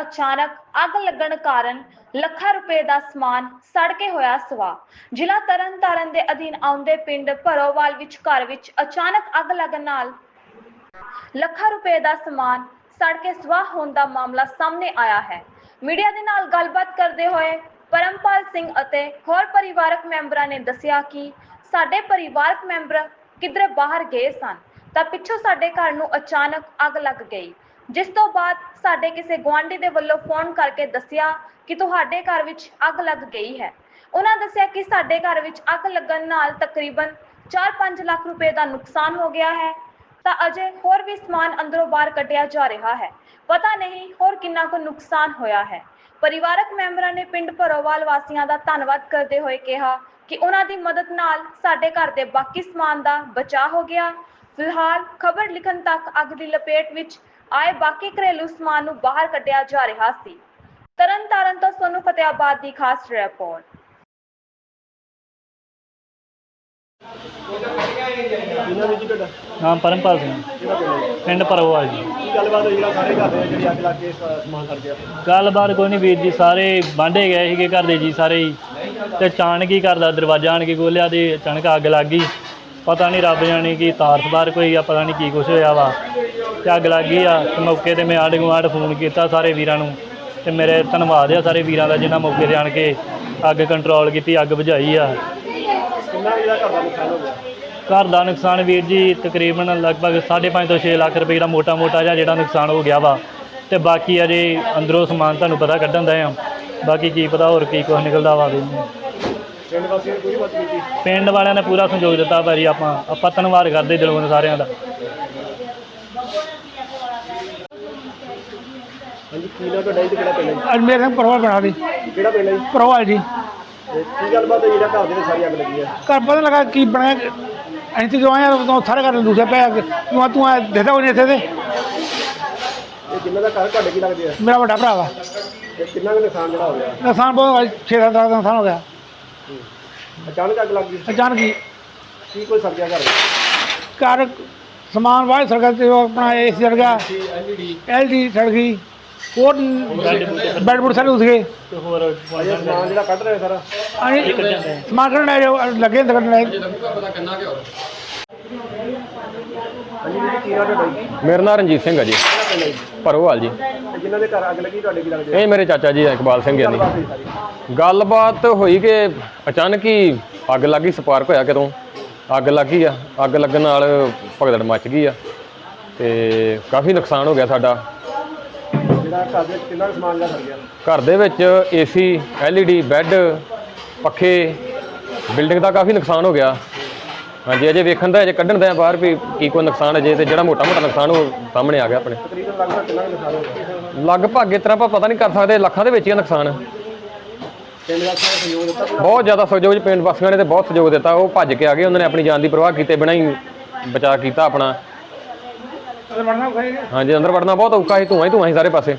ਅਚਾਨਕ ਅੱਗ ਲੱਗਣ ਕਾਰਨ ਲੱਖਾਂ ਰੁਪਏ ਦਾ ਸਮਾਨ ਸੜ ਕੇ ਹੋਇਆ ਸਵਾ। ਜ਼ਿਲ੍ਹਾ ਤਰਨਤਾਰਨ ਦੇ ਅਧੀਨ ਆਉਂਦੇ ਪਿੰਡ ਭਰੋਵਾਲ ਵਿੱਚ ਘਰ ਵਿੱਚ ਅਚਾਨਕ ਅੱਗ ਲੱਗਣ ਨਾਲ ਲੱਖਾਂ ਰੁਪਏ ਦਾ ਸਮਾਨ ਸੜ ਕੇ ਸਵਾਹ ਹੋਣ ਦਾ ਮਾਮਲਾ ਸਾਹਮਣੇ ਆਇਆ ਹੈ। ਮੀਡੀਆ ਦੇ ਨਾਲ ਗੱਲਬਾਤ ਕਰਦੇ ਹੋਏ ਪਰਮਪਾਲ ਸਿੰਘ ਅਤੇ ਹੋਰ ਪਰਿਵਾਰਕ ਮੈਂਬਰਾਂ ਨੇ ਦੱਸਿਆ ਕਿ ਸਾਡੇ ਪਰਿਵਾਰਕ ਮੈਂਬਰ ਕਿਧਰੇ ਬਾਹਰ ਗਏ ਸਨ ਤਾਂ ਪਿੱਛੋਂ ਸਾਡੇ ਘਰ ਨੂੰ ਅਚਾਨਕ ਅੱਗ ਲੱਗ ਗਈ। ਜਿਸ ਤੋਂ ਬਾਅਦ ਸਾਡੇ ਕਿਸੇ ਗੁਆਂਢੀ ਦੇ ਵੱਲੋਂ ਫੋਨ ਕਰਕੇ ਦੱਸਿਆ ਕਿ ਤੁਹਾਡੇ ਘਰ ਵਿੱਚ ਅੱਗ ਲੱਗ ਗਈ ਹੈ। ਉਹਨਾਂ ਦੱਸਿਆ ਕਿ ਸਾਡੇ ਘਰ ਵਿੱਚ ਅੱਗ ਲੱਗਣ ਨਾਲ ਤਕਰੀਬਨ 4-5 ਲੱਖ ਰੁਪਏ ਦਾ ਨੁਕਸਾਨ ਹੋ ਗਿਆ ਹੈ। ਤਾਂ ਅਜੇ ਹੋਰ ਵੀ ਸਮਾਨ ਅੰਦਰੋਂ ਬਾਹਰ ਕੱਢਿਆ ਜਾ ਰਿਹਾ ਹੈ। ਪਤਾ ਨਹੀਂ ਹੋਰ ਕਿੰਨਾ ਕੁ ਨੁਕਸਾਨ ਹੋਇਆ ਹੈ। ਪਰਿਵਾਰਕ ਮੈਂਬਰਾਂ ਨੇ ਪਿੰਡ ਭਰੋਵਾਲ ਵਾਸੀਆਂ ਦਾ ਧੰਨਵਾਦ ਕਰਦੇ ਹੋਏ ਕਿਹਾ ਕਿ ਉਹਨਾਂ ਦੀ ਮਦਦ ਨਾਲ ਸਾਡੇ ਘਰ ਦੇ ਬਾਕੀ ਸਮਾਨ ਦਾ ਬਚਾਅ ਹੋ ਗਿਆ। ਫਿਲਹਾਲ ਖਬਰ ਲਿਖਣ ਤੱਕ ਅੱਗ ਦੀ ਲਪੇਟ ਵਿੱਚ ਆਏ ਬਾਕੀ ਘਰੇਲੂ ਸਮਾਨ ਨੂੰ ਬਾਹਰ ਕੱਢਿਆ ਜਾ ਰਿਹਾ ਸੀ। ਤਰਨਤਾਰਨ ਤੋਂ ਸੋਨੂ ਫਤਿਆਬਾਦ ਦੀ ਖਾਸ ਰਿਪੋਰਟ। ਇਹਨਾਂ ਵਿੱਚ ਤੁਹਾਡਾ? ਨਾਮ ਪਰਮਪਾਲ ਸਿੰਘ। ਕਿਹੜਾ ਪਿੰਡ ਹੈ? ਪਿੰਡ ਜੀ। ਕੀ ਗੱਲਬਾਤ ਹੋਈ ਜਿਹੜਾ ਸਾਰੇ ਘਰ ਦੇ ਜਿਹੜੀ ਅੱਗ ਲੱਗ ਕੇ ਸ- ਸਮਾਨ ਸੜ ਗਿਆ? ਗੱਲਬਾਤ ਕੋਈ ਨਹੀਂ ਵੀਰ ਜੀ ਸਾਰੇ ਬਾਂਢੇ ਗਏ ਸੀਗੇ ਘਰ ਦੇ ਜੀ ਸਾਰੇ ਹੀ। ਤੇ ਅਚਾਨਕ ਹੀ ਘਰ ਦਾ ਦਰਵਾਜ਼ਾ ਆਣ ਕੇ ਖੋਲ੍ਹਿਆ ਤੇ ਅਚਾਨਕ ਅੱਗ ਲੱਗ ਗਈ। ਪਤਾ ਨਹੀਂ ਰੱਬ ਜਾਣੀ ਕੀ ਤਾਰ ਸਵਾਰ ਕੋਈ ਆ ਪਤਾ ਨਹੀਂ ਕੀ ਕੁਛ ਹੋਇਆ ਵਾ। ਤੇ ਅੱਗ ਲੱਗ ਗਈ ਆ ਤੇ ਮੌਕੇ ਤੇ ਮੈਂ ਆਂਢ ਗੁਆਂਢ ਫੋਨ ਕੀਤਾ ਸਾਰੇ ਵੀਰਾਂ ਨੂੰ ਤੇ ਮੇਰੇ ਧੰਨਵਾਦ ਆ ਸਾਰੇ ਵੀਰਾਂ ਦਾ ਜਿਨ੍ਹਾਂ ਮੌਕੇ ਤੇ ਆਣ ਕੇ ਅੱਗ ਕੰਟਰੋਲ ਕੀਤੀ ਅੱਗ ਬੁਝਾਈ ਆ। ਕਿੰਨਾ ਕੁ ਜਿਹੜਾ ਘਰ ਦਾ ਨੁਕਸਾਨ ਹੋ ਗਿਆ? ਘਰ ਦਾ ਨੁਕਸਾਨ ਵੀਰ ਜੀ ਤਕਰੀਬਨ ਲਗਭਗ 5.5 ਤੋਂ 6 ਲੱਖ ਰੁਪਏ ਦਾ ਮੋਟਾ-ਮੋਟਾ ਜਿਹਾ ਜਿਹੜਾ ਨੁਕਸਾਨ ਹੋ ਗਿਆ ਵਾ ਤੇ ਬਾਕੀ ਅਜੇ ਅੰਦਰੋਂ ਸਮਾਨ ਤੁਹਾਨੂੰ ਪਤਾ ਕੱਢਣ ਦਾ ਆ। ਬਾਕੀ ਕੀ ਪਤਾ ਹੋਰ ਕੀ ਕੁਛ ਨਿਕਲਦਾ ਵਾ ਵੀ। ਪਿੰਡ ਵਾਸੀਆਂ ਨੇ ਪੂਰੀ ਮਦਦ ਕੀਤੀ। ਪਿੰਡ ਵਾਲਿਆਂ ਨੇ ਪੂਰਾ ਸਹਿਯੋਗ ਦਿੱਤਾ ਭਾਜੀ ਆਪਾਂ ਆਪਾਂ ਧੰਨਵਾਦ ਕਰਦੇ ਦਿਲੋਂ ਸਾਰਿਆਂ ਦਾ। ਹਾਂਜੀ ਕੀ ਨਾ ਤੁਹਾਡਾ ਜੀ ਕਿਹੜਾ ਪਿੰਡ ਹੈ ਅੱਜ ਮੇਰੇ ਨਾਲ ਪਰਵਾਲ ਬਣਾ ਦੀ ਜੀ? ਕਿਹੜਾ ਪਿੰਡ ਹੈ ਜੀ? ਪਰਵਾਲ ਜੀ। ਤੇ ਕੀ ਗੱਲਬਾਤ ਹੋਈ ਜਿਹੜਾ ਘਰ ਦੇ ਵਿੱਚ ਸਾਰੀ ਅੱਗ ਲੱਗੀ ਹੈ? ਘਰ ਪਤਾ ਲੱਗਾ ਕੀ ਬਣਿਆ। ਅਸੀਂ ਤੇ ਜੋ ਆਏ ਆ ਉਦੋਂ ਸਾਰੇ ਘਰ ਦੂਸਰੇ ਪਿਆ ਤੂੰ ਤੂੰ ਆ ਦੇਖਦਾ ਕੋਈ ਨਹੀਂ ਇੱਥੇ ਤੇ? ਇਹ ਜਿੰਨਾਂ ਦਾ ਘਰ ਤੁਹਾਡੇ ਕੀ ਲੱਗਦੇ ਆ? ਮੇਰਾ ਵੱਡਾ ਭਰਾ ਵਾ। ਤੇ ਕਿੰਨਾ ਕੁ ਨੁਕਸਾਨ ਜਿਹੜਾ ਹੋ ਗਿਆ ਨੁਕਸਾਨ ਬਹੁਤ 6-7 ਲੱਖ ਦਾ ਨੁਕਸਾਨ ਹੋ ਗਿਆ। ਅਚਾਨਕ ਅੱਗ ਲੱਗ ਗਈ? ਅਚਾਨਕ ਹੀ। ਕੀ ਕੋਈ ਸੜ ਗਿਆ ਘਰ ਘਰ ਸਮਾਨ ਵਾਹ ਸੜਕ ਤੇ ਉਹ ਆਪਣਾ ਏਸੀ ਸੜ ਗਿਆ ਐਲਡੀ ਸੜ ਗਈ ਹੋਰ ਬੈਡ ਬੁੱਡ ਸਾਰੇ ਉਸ ਗਏ। ਤੇ ਹੋਰ ਸਮਾਨ ਜਿਹੜਾ ਕੱਢ ਰਹੇ ਸਾਰਾ ਅਸੀਂ ਸਮਾਨ ਕੱਢਣ ਆਏ ਜੋ ਲੱਗੇ ਨੇ ਕੱਢਣ ਆਏ ਮੇਰਾ ਨਾਮ ਰਣਜੀਤ ਸਿੰਘ ਹੈ ਜੀ। ਭਰੋਵਾਲ ਜੀ। ਤੇ ਜਿਨ੍ਹਾਂ ਦੇ ਘਰ ਅੱਗ ਲੱਗੀ ਤੁਹਾਡੇ ਕੀ ਲੱਗਦੇ ਇਹ ਮੇਰੇ ਚਾਚਾ ਜੀ ਆ, ਇਕਬਾਲ ਸਿੰਘ ਗੱਲਬਾਤ ਜੀ। ਗੱਲਬਾਤ ਹੋਈ ਕਿ ਅਚਾਨਕ ਹੀ ਅੱਗ ਲੱਗੀ ਸਪਾਰਕ ਹੋਇਆ ਕਿਦੋਂ ਅੱਗ ਲੱਗੀ ਆ। ਅੱਗ ਲੱਗਣ ਨਾਲ ਭਗਦੜ ਮੱਚ ਗਈ ਆ ਤੇ ਕਾਫੀ ਨੁਕਸਾਨ ਹੋ ਗਿਆ ਸਾਡਾ। ਜਿਹੜਾ ਘਰ ਦੇ ਵਿੱਚ ਕਿੰਨਾ ਕੁ ਸਮਾਨ ਜਿਹੜਾ ਸੜ ਗਿਆ? ਘਰ ਦੇ ਵਿੱਚ ਏਸੀ ਐਲਈਡੀ ਬੈੱਡ ਪੱਖੇ ਬਿਲਡਿੰਗ ਦਾ ਕਾਫੀ ਨੁਕਸਾਨ ਹੋ ਗਿਆ। ਹਾਂਜੀ ਅਜੇ ਵੇਖਣ ਦਾ ਅਜੇ ਕੱਢਣ ਦਾ ਬਾਹਰ ਵੀ ਕੀ ਕੋਈ ਨੁਕਸਾਨ ਅਜੇ ਤੇ ਜਿਹੜਾ ਮੋਟਾ ਮੋਟਾ ਨੁਕਸਾਨ ਉਹ ਸਾਹਮਣੇ ਆ ਗਿਆ ਆਪਣੇ। ਤਕਰੀਬਨ ਲੱਗਦਾ ਕਿੰਨਾ ਕੁ ਨੁਕਸਾਨ ਹੋ ਗਿਆ? ਲਗਭਗ ਇਸ ਤਰ੍ਹਾਂ ਆਪਾਂ ਪਤਾ ਨਹੀਂ ਕਰ ਸਕਦੇ ਲੱਖਾਂ ਦੇ ਵਿੱਚ ਹੀ ਆ ਨੁਕਸਾਨ। ਪਿੰਡ ਵਾਸੀਆਂ ਨੇ ਸਹਿਯੋਗ ਦਿੱਤਾ? ਪੂਰਾ ਬਹੁਤ ਜ਼ਿਆਦਾ ਸਹਿਯੋਗ ਜੀ ਪਿੰਡ ਵਾਸੀਆਂ ਨੇ ਤੇ ਬਹੁਤ ਸਹਿਯੋਗ ਦਿੱਤਾ। ਉਹ ਭੱਜ ਕੇ ਆ ਗਏ ਉਹਨਾਂ ਨੇ ਆਪਣੀ ਜਾਨ ਦੀ ਪਰਵਾਹ ਕੀਤੇ ਬਿਨਾਂ ਹੀ ਬਚਾਅ ਕੀਤਾ ਆਪਣਾ। ਹਾਂਜੀ ਅੰਦਰ ਵੜਨਾ ਬਹੁਤ ਔਖਾ ਸੀ ਧੂਆਂ ਹੀ ਧੂਆਂ ਸੀ ਸਾਰੇ ਪਾਸੇ।